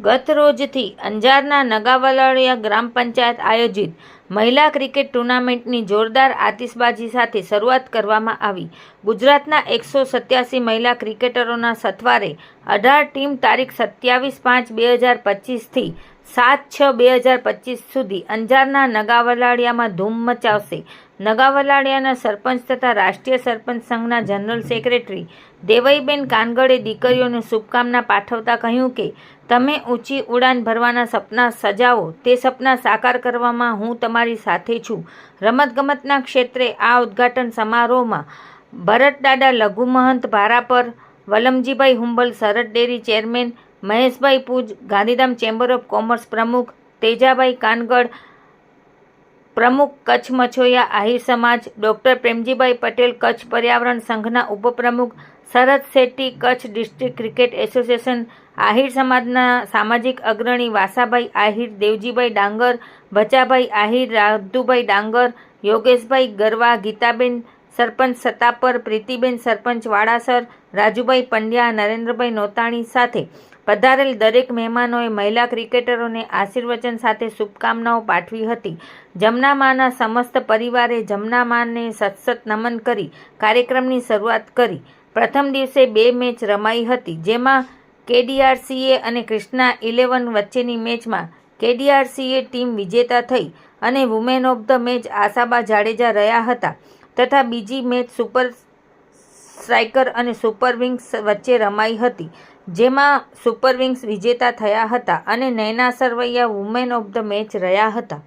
ગત રોજથી અંજારના નગાવલાળિયા ગ્રામ પંચાયત આયોજિત મહિલા ક્રિકેટ ટુર્નામેન્ટની જોરદાર આતિશબાજી સાથે શરૂઆત કરવામાં આવી. ગુજરાતના એકસો સત્યાસી મહિલા ક્રિકેટરોના સથવારે અઢાર ટીમ તારીખ સત્યાવીસ પાંચ બે હજાર પચીસથી સાત છ બે હજાર પચીસ સુધી અંજારના નગાવલાડિયામાં ધૂમ મચાવશે. નગાવલાડિયાના સરપંચ તથા રાષ્ટ્રીય સરપંચ સંઘના જનરલ સેક્રેટરી દેવઈબેન કાનગડે દીકરીઓને શુભકામના પાઠવતા કહ્યું કે, તમે ઊંચી ઉડાન ભરવાના સપના સજાવો. તે સપના સાકાર કરવામાં હું તમારી સાથે છું. રમતગમતના ક્ષેત્રે આ ઉદ્ઘાટન સમારોહમાં ભરતદાદા લઘુ મહંત Bharapar, Valamjibhai Humbal Sarhad dairy chairman Maheshbhai Puj, Gandhidham chamber of commerce પ્રમુખ, તેજાભાઈ કાનગડ, પ્રમુખ કચ્છ મછોયા આહિર સમાજ, ડૉક્ટર પ્રેમજીભાઈ પટેલ કચ્છ પર્યાવરણ સંઘના ઉપપ્રમુખ, Sharad Shetty Kutch district cricket association, Ahir સમાજના સામાજિક અગ્રણી વાસાભાઈ આહિર, દેવજીભાઈ ડાંગર, ભચાભાઈ આહિર રાધુભાઈ ડાંગર, યોગેશભાઈ ગરવા, ગીતાબેન સરપંચ સતાપર પ્રીતિબેન સરપંચ વાડાસર, રાજુભાઈ પંડ્યા, નરેન્દ્રભાઈ નોતાણી સાથે પધારેલ દરેક મહેમાનોએ મહિલા ક્રિકેટરોને આશીર્વચન સાથે શુભકામનાઓ પાઠવી હતી. જમનામાના સમસ્ત પરિવારે જમનામાને સતસત નમન કરી કાર્યક્રમની શરૂઆત કરી. પ્રથમ દિવસે બે મેચ રમાઈ હતી, જેમાં કેડીઆરસીએ અને કૃષ્ણા ઇલેવન વચ્ચેની મેચમાં કેડીઆરસીએ ટીમ વિજેતા થઈ અને women of the match Ashaba Jadeja રહ્યા હતા. તથા બીજી મેચ સુપર સ્ટ્રાઇકર અને સુપર વિંગ્સ વચ્ચે રમાઈ હતી, જેમાં સુપર વિંગ્સ વિજેતા થયા હતા અને Naina Sarvaiya women of the match રહ્યા હતા.